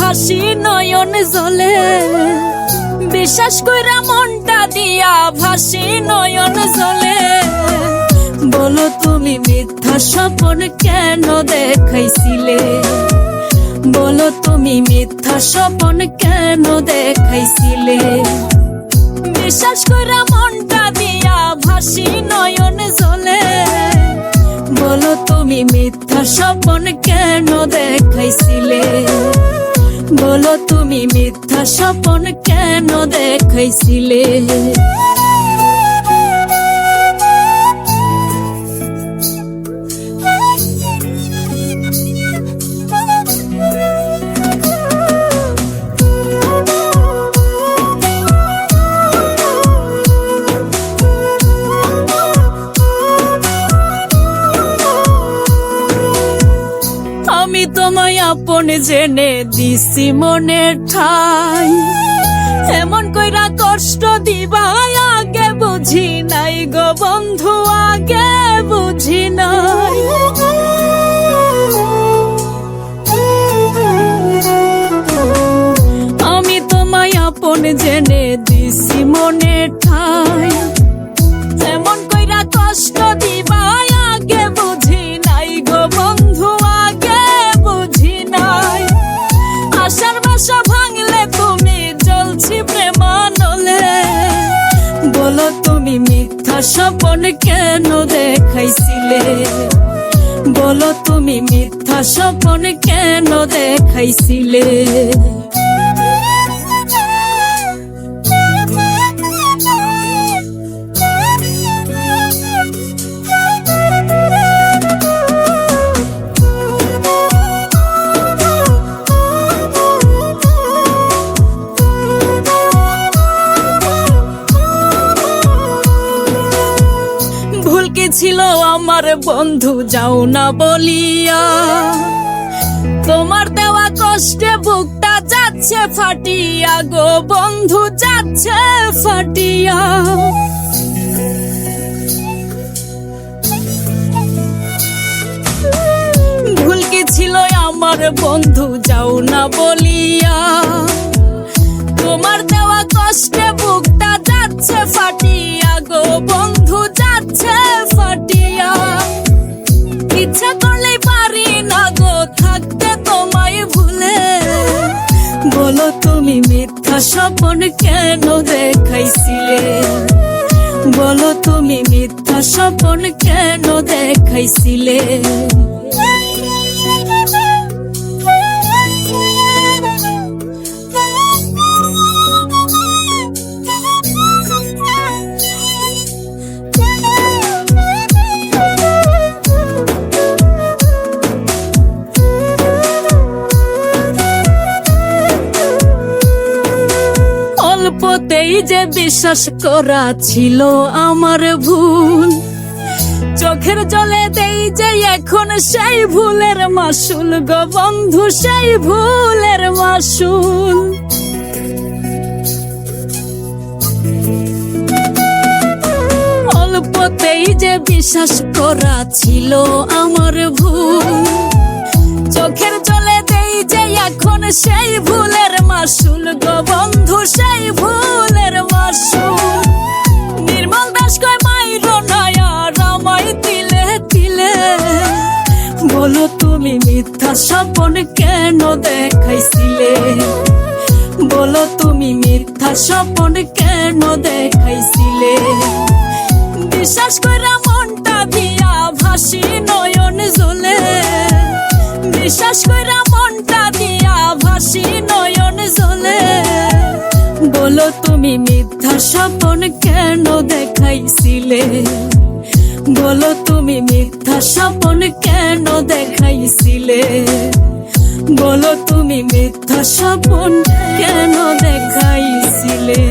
ভাসি নয়ন জলে। বিশ্বাস কইরা মনটা দিয়া ভাসি নয়ন জলে। বলো তুমি মিথ্যা স্বপন কেন দেখাইছিলে? বলো তুমি মিথ্যা স্বপন কেন দেখাইছিলে? বিশ্বাস কইরা মনটা দিয়া ভাসি নয়ন জলে। বলো তুমি মিথ্যা স্বপন কেন দেখাইছিলে? বলো তুমি মিথ্যা স্বপন কেন দেখাইছিলে? তোমায় আপন জেনে দিছি মনে ঠাই। এমন কইরা কষ্ট দিবা আগে বুঝি নাই গো বন্ধু, আগে বুঝি নাই। আমি তোমায় আপন জেনে দিছি মনে ঠাই। এমন কইরা কষ্ট দিবা স্বপন কেন দেখাইছিলে? বলো তুমি মিথ্যা স্বপন কেন দেখাইছিলে? ছিল আমার বন্ধু, যাও না বলিয়া। তোমার দেওয়া কষ্টে বুকটা যাচ্ছে ফাটিয়া গো বন্ধু, যাচ্ছে ফাটিয়া। ভুল কি ছিল আমার বন্ধু, যাও না বলিয়া। তোমার দেওয়া কষ্টে বুকটা যাচ্ছে ফাটিয়া গো বন্ধু তুমি মিথ্যা স্বপন কেন দেখাইছিলে? বলো তুমি মিথ্যা স্বপন কেন দেখাইছিলে? অল্পতেই যে বিশ্বাস করা ছিল আমার ভুল, চোখের জলে দেই যে এখন সেই ভুলের মাসুল গো বন্ধু, সেই ভুলের মাসুল। অল্পতেই যে বিশ্বাস করা ছিল আমার ভুল, চোখের জলে দেই যে এখন সেই ভুলের মাসুল গো বন্ধু, সেই ভুলের স্বপন কেন দেখাইছিলে? বলো তুমি মিথ্যা স্বপন কেন দেখাইছিলে? বিশ্বাস করে মনটা দিয়া ভাসি নয়ন জলে বিশ্বাস কইরা মনটা দিয়া ভাসি নয়ন জলে বলো তুমি মিথ্যা স্বপন কেন দেখাইছিলে? বলো তুমি মিথ্যা স্বপন কেন দেখাইছিলে? বলো তুমি মিথ্যা স্বপন কেন দেখাইছিলে?